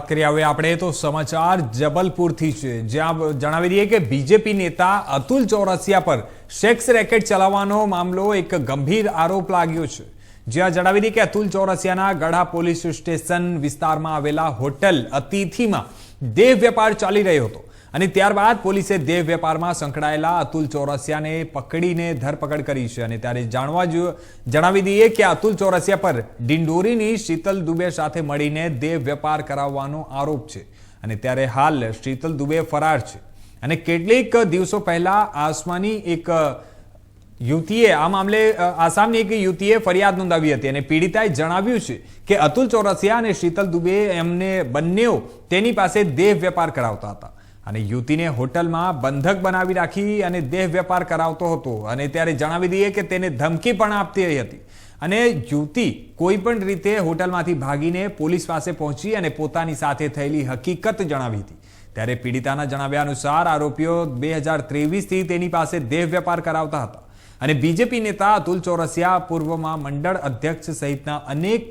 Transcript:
કરીએ હવે આપણે તો સમાચાર જબલપુરથી છે. જ્યાં જણાવી દઈએ કે બીજેપી નેતા અતુલ ચોરસિયા પર સેક્સ રેકેટ ચલાવવાનો મામલો એક ગંભીર આરોપ લાગ્યો છે. જ્યાં જણાવી દઈએ કે અતુલ ચોરસિયાના ગઢા પોલીસ સ્ટેશન વિસ્તારમાં આવેલા હોટલ અતિથિમાં દેહ વેપાર ચાલી રહ્યો હતો. અને ત્યારબાદ પોલીસે દેહ વેપારમાં સંકળાયેલા અતુલ ચોરસિયાને પકડીને ધરપકડ કરી છે. અને ત્યારે જાણવા જણાવી દઈએ કે અતુલ ચોરસિયા પર ડિંડોરીની શીતલ દુબે સાથે મળીને દેહ વેપાર કરાવવાનો આરોપ છે. અને ત્યારે હાલ શીતલ દુબે ફરાર છે. અને કેટલીક દિવસો પહેલા આસમાની એક યુવતીએ આ મામલે, આસામની એક યુવતીએ ફરિયાદ નોંધાવી હતી. અને પીડિતાએ જણાવ્યું છે કે અતુલ ચોરસિયા અને શીતલ દુબે એમને બંનેઓ તેની પાસે દેહ વેપાર કરાવતા હતા. અને યુવતીને હોટલમાં બંધક બનાવી રાખી અને દેહ વેપાર કરાવતો હતો. અને ત્યારે જણાવી દઈએ કે તેને ધમકી પણ આપતી હતી. અને યુવતી કોઈ પણ રીતે હોટલમાંથી ભાગીને પોલીસ પાસે પહોંચી અને પોતાની સાથે થયેલી હકીકત જણાવી હતી. ત્યારે પીડિતાના જણાવ્યા અનુસાર આરોપીઓ બે હજાર ત્રેવીસથી તેની પાસે દેહ વેપાર કરાવતા હતા. અને બીજેપી નેતા અતુલ ચોરસિયા પૂર્વમાં મંડળ અધ્યક્ષ સહિતના અનેક